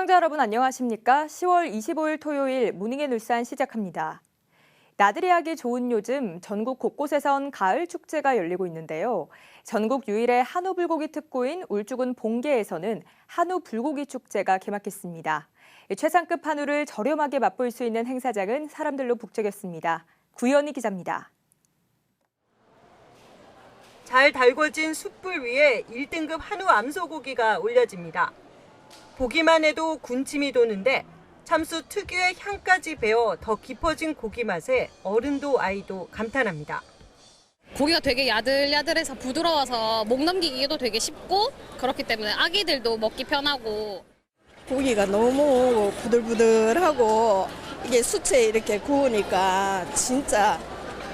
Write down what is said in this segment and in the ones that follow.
시청자 여러분 안녕하십니까? 10월 25일 토요일 모닝의 울산 시작합니다. 나들이 하기 좋은 요즘 전국 곳곳에선 가을 축제가 열리고 있는데요. 전국 유일의 한우 불고기 특구인 울주군 봉계에서는 한우 불고기 축제가 개막했습니다. 최상급 한우를 저렴하게 맛볼 수 있는 행사장은 사람들로 북적였습니다. 구현희 기자입니다. 잘 달궈진 숯불 위에 1등급 한우 암소고기가 올려집니다. 보기만 해도 군침이 도는데 참수 특유의 향까지 배어 더 깊어진 고기 맛에 어른도 아이도 감탄합니다. 고기가 되게 야들야들해서 부드러워서 목 넘기기도 되게 쉽고 그렇기 때문에 아기들도 먹기 편하고 고기가 너무 부들부들하고 이게 수채 이렇게 구우니까 진짜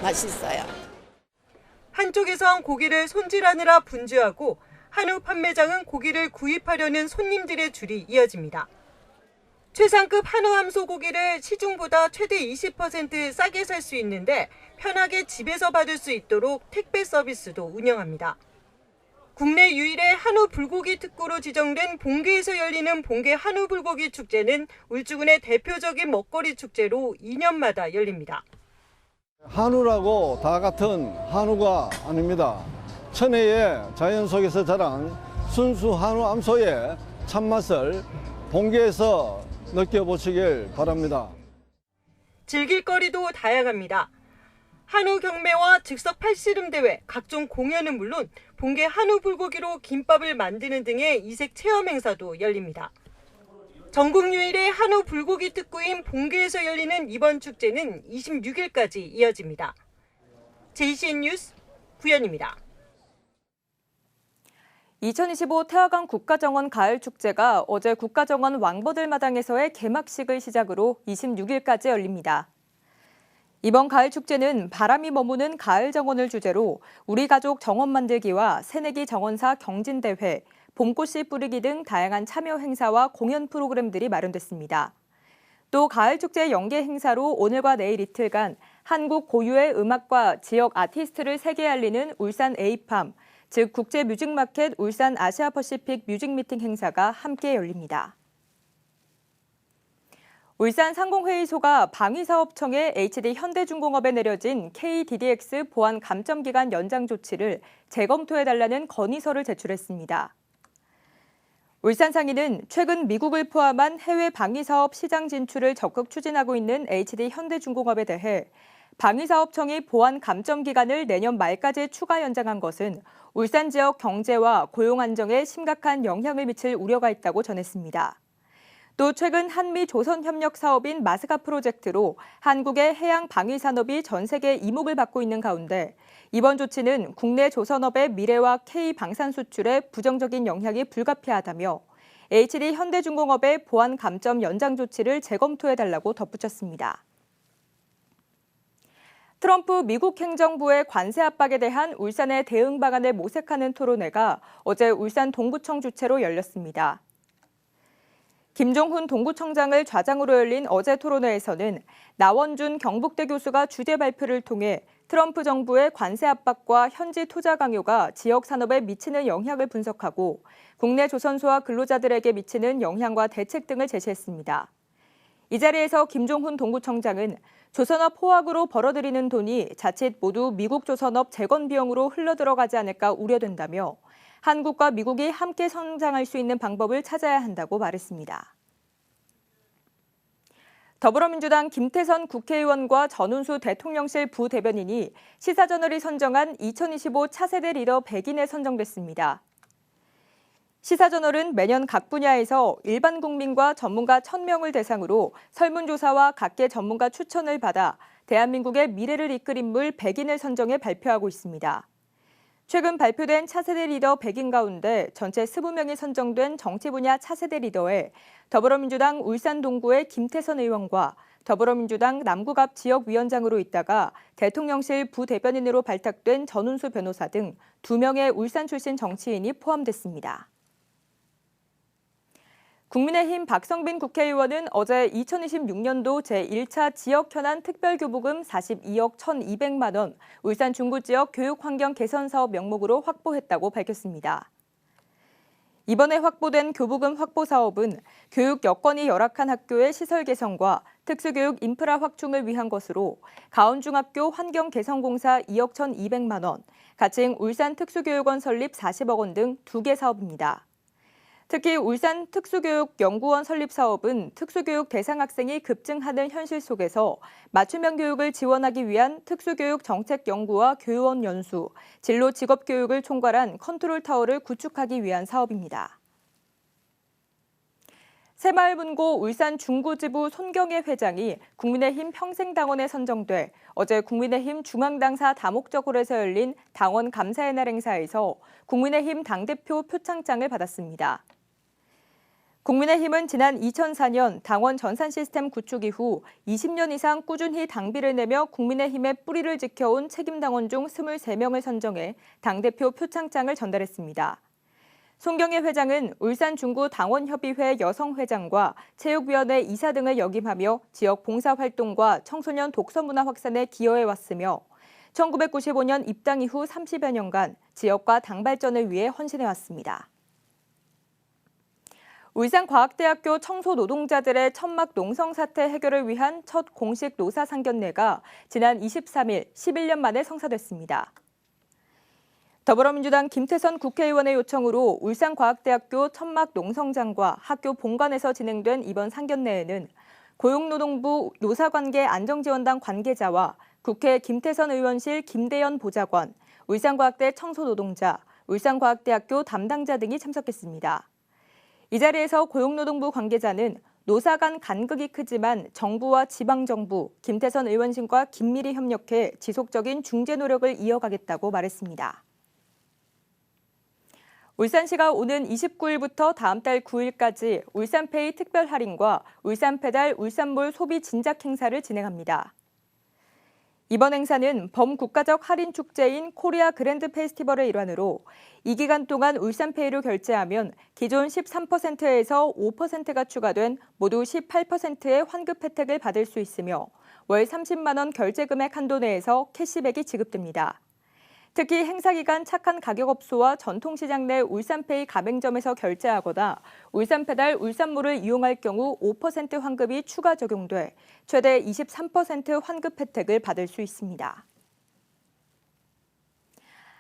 맛있어요. 한쪽에선 고기를 손질하느라 분주하고 한우 판매장은 고기를 구입하려는 손님들의 줄이 이어집니다. 최상급 한우 함소 고기를 시중보다 최대 20% 싸게 살 수 있는데 편하게 집에서 받을 수 있도록 택배 서비스도 운영합니다. 국내 유일의 한우 불고기 특구로 지정된 봉계에서 열리는 봉계 한우 불고기 축제는 울주군의 대표적인 먹거리 축제로 2년마다 열립니다. 한우라고 다 같은 한우가 아닙니다. 천혜의 자연 속에서 자란 순수 한우 암소의 참맛을 봉계에서 느껴보시길 바랍니다. 즐길 거리도 다양합니다. 한우 경매와 즉석 팔씨름 대회, 각종 공연은 물론 봉계 한우 불고기로 김밥을 만드는 등의 이색 체험 행사도 열립니다. 전국 유일의 한우 불고기 특구인 봉계에서 열리는 이번 축제는 26일까지 이어집니다. JCN 뉴스 구현입니다. 2025 태화강 국가정원 가을축제가 어제 국가정원 왕버들 마당에서의 개막식을 시작으로 26일까지 열립니다. 이번 가을축제는 바람이 머무는 가을 정원을 주제로 우리 가족 정원 만들기와 새내기 정원사 경진대회, 봄꽃씨 뿌리기 등 다양한 참여 행사와 공연 프로그램들이 마련됐습니다. 또 가을축제 연계 행사로 오늘과 내일 이틀간 한국 고유의 음악과 지역 아티스트를 세계 알리는 울산 에이팜, 즉 국제 뮤직마켓 울산 아시아 퍼시픽 뮤직 미팅 행사가 함께 열립니다. 울산 상공회의소가 방위사업청에 HD 현대중공업에 내려진 KDDX 보안 감점 기간 연장 조치를 재검토해달라는 건의서를 제출했습니다. 울산 상인은 최근 미국을 포함한 해외 방위사업 시장 진출을 적극 추진하고 있는 HD 현대중공업에 대해 방위사업청이 보안 감점 기간을 내년 말까지 추가 연장한 것은 울산 지역 경제와 고용 안정에 심각한 영향을 미칠 우려가 있다고 전했습니다. 또 최근 한미 조선 협력 사업인 마스가 프로젝트로 한국의 해양 방위 산업이 전 세계 이목을 받고 있는 가운데 이번 조치는 국내 조선업의 미래와 K 방산 수출에 부정적인 영향이 불가피하다며 HD 현대중공업의 보안 감점 연장 조치를 재검토해 달라고 덧붙였습니다. 트럼프 미국 행정부의 관세 압박에 대한 울산의 대응 방안을 모색하는 토론회가 어제 울산 동구청 주최로 열렸습니다. 김종훈 동구청장을 좌장으로 열린 어제 토론회에서는 나원준 경북대 교수가 주제 발표를 통해 트럼프 정부의 관세 압박과 현지 투자 강요가 지역 산업에 미치는 영향을 분석하고 국내 조선소와 근로자들에게 미치는 영향과 대책 등을 제시했습니다. 이 자리에서 김종훈 동구청장은 조선업 호황으로 벌어들이는 돈이 자칫 모두 미국 조선업 재건 비용으로 흘러들어가지 않을까 우려된다며 한국과 미국이 함께 성장할 수 있는 방법을 찾아야 한다고 말했습니다. 더불어민주당 김태선 국회의원과 전운수 대통령실 부대변인이 시사저널이 선정한 2025 차세대 리더 100인에 선정됐습니다. 시사저널은 매년 각 분야에서 일반 국민과 전문가 1000명을 대상으로 설문조사와 각계 전문가 추천을 받아 대한민국의 미래를 이끌 인물 100인을 선정해 발표하고 있습니다. 최근 발표된 차세대 리더 100인 가운데 전체 20명이 선정된 정치 분야 차세대 리더에 더불어민주당 울산 동구의 김태선 의원과 더불어민주당 남구갑 지역위원장으로 있다가 대통령실 부대변인으로 발탁된 전운수 변호사 등 2명의 울산 출신 정치인이 포함됐습니다. 국민의힘 박성빈 국회의원은 어제 2026년도 제1차 지역 현안 특별교부금 42억 1,200만 원 울산 중구 지역 교육 환경 개선 사업 명목으로 확보했다고 밝혔습니다. 이번에 확보된 교부금 확보 사업은 교육 여건이 열악한 학교의 시설 개선과 특수교육 인프라 확충을 위한 것으로 가온중학교 환경개선공사 2억 1,200만 원, 가칭 울산 특수교육원 설립 40억 원 등 두 개 사업입니다. 특히 울산 특수교육연구원 설립 사업은 특수교육 대상 학생이 급증하는 현실 속에서 맞춤형 교육을 지원하기 위한 특수교육 정책 연구와 교원 연수, 진로 직업 교육을 총괄한 컨트롤 타워를 구축하기 위한 사업입니다. 새마을문고 울산 중구지부 손경애 회장이 국민의힘 평생당원에 선정돼 어제 국민의힘 중앙당사 다목적홀에서 열린 당원 감사의 날 행사에서 국민의힘 당대표 표창장을 받았습니다. 국민의힘은 지난 2004년 당원 전산 시스템 구축 이후 20년 이상 꾸준히 당비를 내며 국민의힘의 뿌리를 지켜온 책임 당원 중 23명을 선정해 당대표 표창장을 전달했습니다. 송경애 회장은 울산 중구 당원협의회 여성회장과 체육위원회 이사 등을 역임하며 지역 봉사활동과 청소년 독서문화 확산에 기여해왔으며 1995년 입당 이후 30여 년간 지역과 당 발전을 위해 헌신해왔습니다. 울산과학대학교 청소노동자들의 천막 농성 사태 해결을 위한 첫 공식 노사 상견례가 지난 23일 11년 만에 성사됐습니다. 더불어민주당 김태선 국회의원의 요청으로 울산과학대학교 천막 농성장과 학교 본관에서 진행된 이번 상견례에는 고용노동부 노사관계 안정지원단 관계자와 국회 김태선 의원실 김대연 보좌관, 울산과학대 청소노동자, 울산과학대학교 담당자 등이 참석했습니다. 이 자리에서 고용노동부 관계자는 노사 간 간극이 크지만 정부와 지방정부, 김태선 의원실과 긴밀히 협력해 지속적인 중재 노력을 이어가겠다고 말했습니다. 울산시가 오는 29일부터 다음 달 9일까지 울산페이 특별 할인과 울산배달 울산몰 소비 진작 행사를 진행합니다. 이번 행사는 범국가적 할인 축제인 코리아 그랜드 페스티벌의 일환으로 이 기간 동안 울산페이로 결제하면 기존 13%에서 5%가 추가된 모두 18%의 환급 혜택을 받을 수 있으며 월 30만 원 결제 금액 한도 내에서 캐시백이 지급됩니다. 특히 행사 기간 착한 가격업소와 전통시장 내 울산페이 가맹점에서 결제하거나 울산배달 울산몰을 이용할 경우 5% 환급이 추가 적용돼 최대 23% 환급 혜택을 받을 수 있습니다.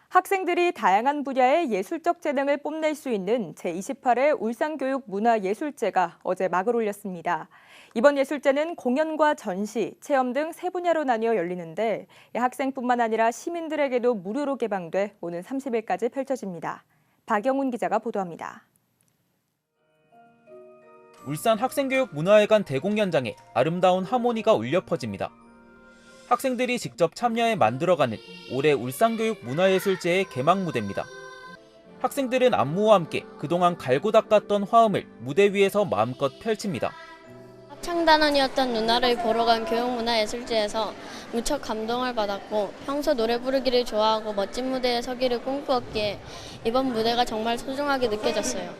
학생들이 다양한 분야의 예술적 재능을 뽐낼 수 있는 제28회 울산교육문화예술제가 어제 막을 올렸습니다. 이번 예술제는 공연과 전시, 체험 등 세 분야로 나뉘어 열리는데 학생뿐만 아니라 시민들에게도 무료로 개방돼 오는 30일까지 펼쳐집니다. 박영훈 기자가 보도합니다. 울산 학생교육문화회관 대공연장에 아름다운 하모니가 울려 퍼집니다. 학생들이 직접 참여해 만들어가는 올해 울산교육 문화예술제의 개막 무대입니다. 학생들은 안무와 함께 그동안 갈고 닦았던 화음을 무대 위에서 마음껏 펼칩니다. 합창단원이었던 누나를 보러 간 교육문화예술제에서 무척 감동을 받았고 평소 노래 부르기를 좋아하고 멋진 무대에 서기를 꿈꾸었기에 이번 무대가 정말 소중하게 느껴졌어요.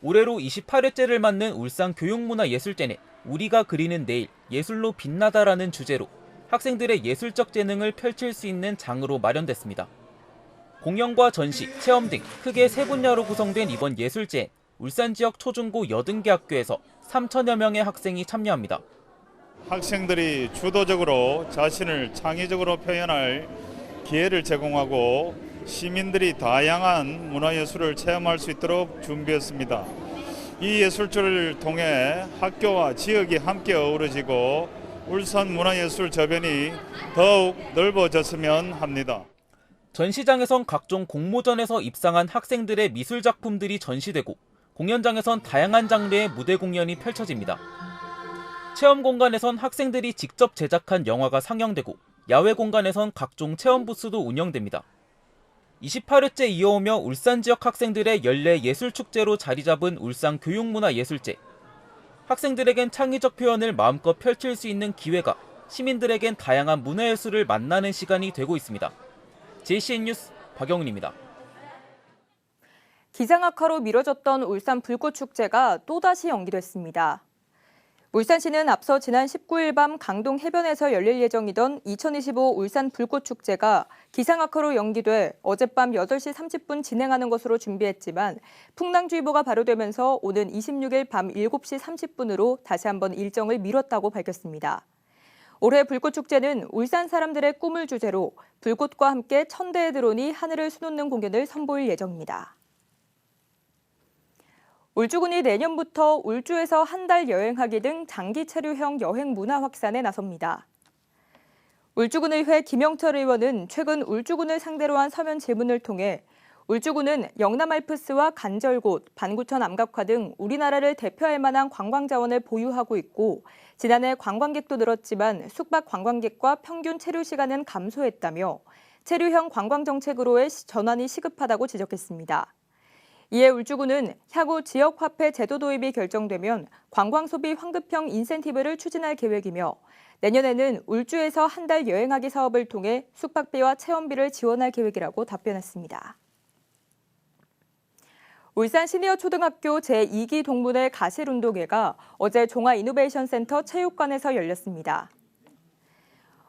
올해로 28회째를 맞는 울산 교육문화예술제는 우리가 그리는 내일 예술로 빛나다라는 주제로 학생들의 예술적 재능을 펼칠 수 있는 장으로 마련됐습니다. 공연과 전시, 체험 등 크게 세 분야로 구성된 이번 예술제에 울산 지역 초중고 80개 학교에서 3천여 명의 학생이 참여합니다. 학생들이 주도적으로 자신을 창의적으로 표현할 기회를 제공하고 시민들이 다양한 문화예술을 체험할 수 있도록 준비했습니다. 이 예술제를 통해 학교와 지역이 함께 어우러지고 울산 문화예술 저변이 더욱 넓어졌으면 합니다. 전시장에선 각종 공모전에서 입상한 학생들의 미술 작품들이 전시되고 공연장에선 다양한 장르의 무대 공연이 펼쳐집니다. 체험 공간에선 학생들이 직접 제작한 영화가 상영되고 야외 공간에선 각종 체험 부스도 운영됩니다. 28회째 이어오며 울산 지역 학생들의 연례 예술 축제로 자리 잡은 울산 교육문화예술제. 학생들에겐 창의적 표현을 마음껏 펼칠 수 있는 기회가 시민들에겐 다양한 문화예술을 만나는 시간이 되고 있습니다. JCN 뉴스 박영훈입니다. 기상악화로 미뤄졌던 울산 불꽃축제가 또다시 연기됐습니다. 울산시는 앞서 지난 19일 밤 강동 해변에서 열릴 예정이던 2025 울산 불꽃축제가 기상악화로 연기돼 어젯밤 8시 30분 진행하는 것으로 준비했지만 풍랑주의보가 발효되면서 오는 26일 밤 7시 30분으로 다시 한번 일정을 미뤘다고 밝혔습니다. 올해 불꽃축제는 울산 사람들의 꿈을 주제로 불꽃과 함께 천대의 드론이 하늘을 수놓는 공연을 선보일 예정입니다. 울주군이 내년부터 울주에서 한 달 여행하기 등 장기 체류형 여행 문화 확산에 나섭니다. 울주군의회 김영철 의원은 최근 울주군을 상대로 한 서면 질문을 통해 울주군은 영남 알프스와 간절곶, 반구천 암각화 등 우리나라를 대표할 만한 관광 자원을 보유하고 있고 지난해 관광객도 늘었지만 숙박 관광객과 평균 체류 시간은 감소했다며 체류형 관광 정책으로의 전환이 시급하다고 지적했습니다. 이에 울주군은 향후 지역 화폐 제도 도입이 결정되면 관광 소비 환급형 인센티브를 추진할 계획이며 내년에는 울주에서 한 달 여행하기 사업을 통해 숙박비와 체험비를 지원할 계획이라고 답변했습니다. 울산 시니어 초등학교 제2기 동문회 가실운동회가 어제 종합이노베이션센터 체육관에서 열렸습니다.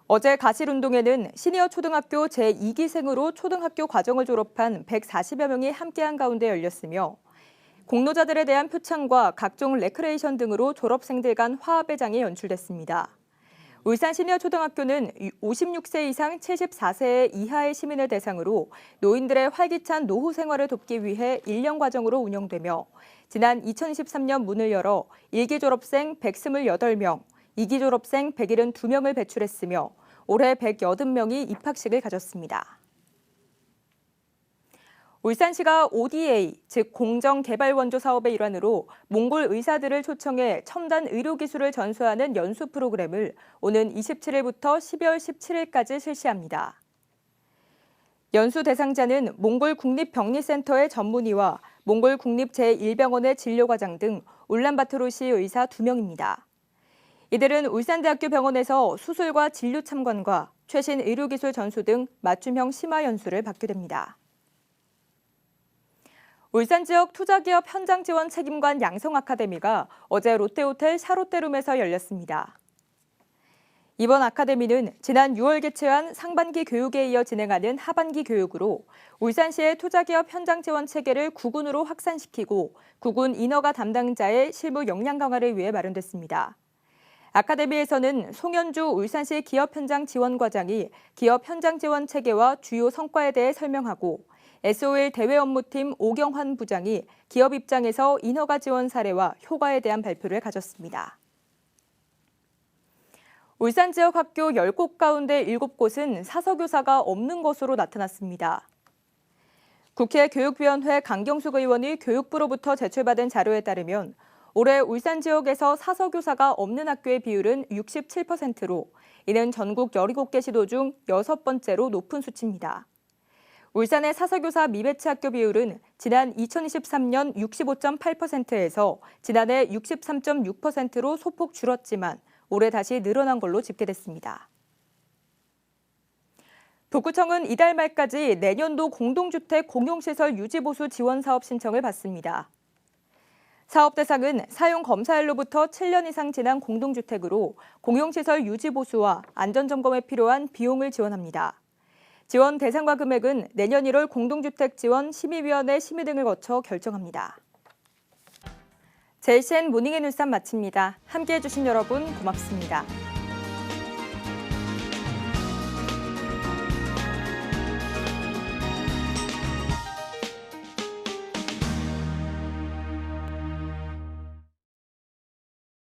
어제 가실운동회는 시니어 초등학교 제2기생으로 초등학교 과정을 졸업한 140여 명이 함께한 가운데 열렸으며 공로자들에 대한 표창과 각종 레크레이션 등으로 졸업생들 간 화합회장이 연출됐습니다. 울산 시니어 초등학교는 56세 이상 74세 이하의 시민을 대상으로 노인들의 활기찬 노후 생활을 돕기 위해 1년 과정으로 운영되며 지난 2023년 문을 열어 1기 졸업생 128명, 2기 졸업생 172명을 배출했으며 올해 180명이 입학식을 가졌습니다. 울산시가 ODA, 즉 공정개발원조 사업의 일환으로 몽골 의사들을 초청해 첨단 의료기술을 전수하는 연수 프로그램을 오는 27일부터 12월 17일까지 실시합니다. 연수 대상자는 몽골 국립병리센터의 전문의와 몽골 국립 제1병원의 진료과장 등 울란바토르시 의사 2명입니다. 이들은 울산대학교 병원에서 수술과 진료 참관과 최신 의료기술 전수 등 맞춤형 심화 연수를 받게 됩니다. 울산 지역 투자기업 현장 지원 책임관 양성 아카데미가 어제 롯데호텔 샤롯데룸에서 열렸습니다. 이번 아카데미는 지난 6월 개최한 상반기 교육에 이어 진행하는 하반기 교육으로 울산시의 투자기업 현장 지원 체계를 구군으로 확산시키고 구군 인허가 담당자의 실무 역량 강화를 위해 마련됐습니다. 아카데미에서는 송현주 울산시 기업 현장 지원 과장이 기업 현장 지원 체계와 주요 성과에 대해 설명하고 SOL 대외 업무팀 오경환 부장이 기업 입장에서 인허가 지원 사례와 효과에 대한 발표를 가졌습니다. 울산 지역 학교 10곳 가운데 7곳은 사서교사가 없는 것으로 나타났습니다. 국회 교육위원회 강경숙 의원이 교육부로부터 제출받은 자료에 따르면 올해 울산 지역에서 사서교사가 없는 학교의 비율은 67%로 이는 전국 17개 시도 중 여섯 번째로 높은 수치입니다. 울산의 사서교사 미배치 학교 비율은 지난 2023년 65.8%에서 지난해 63.6%로 소폭 줄었지만 올해 다시 늘어난 걸로 집계됐습니다. 북구청은 이달 말까지 내년도 공동주택 공용시설 유지보수 지원 사업 신청을 받습니다. 사업 대상은 사용 검사일로부터 7년 이상 지난 공동주택으로 공용시설 유지 보수와 안전점검에 필요한 비용을 지원합니다. 지원 대상과 금액은 내년 1월 공동주택 지원 심의위원회 심의 등을 거쳐 결정합니다. JCN 모닝앤 울산 마칩니다. 함께해 주신 여러분 고맙습니다.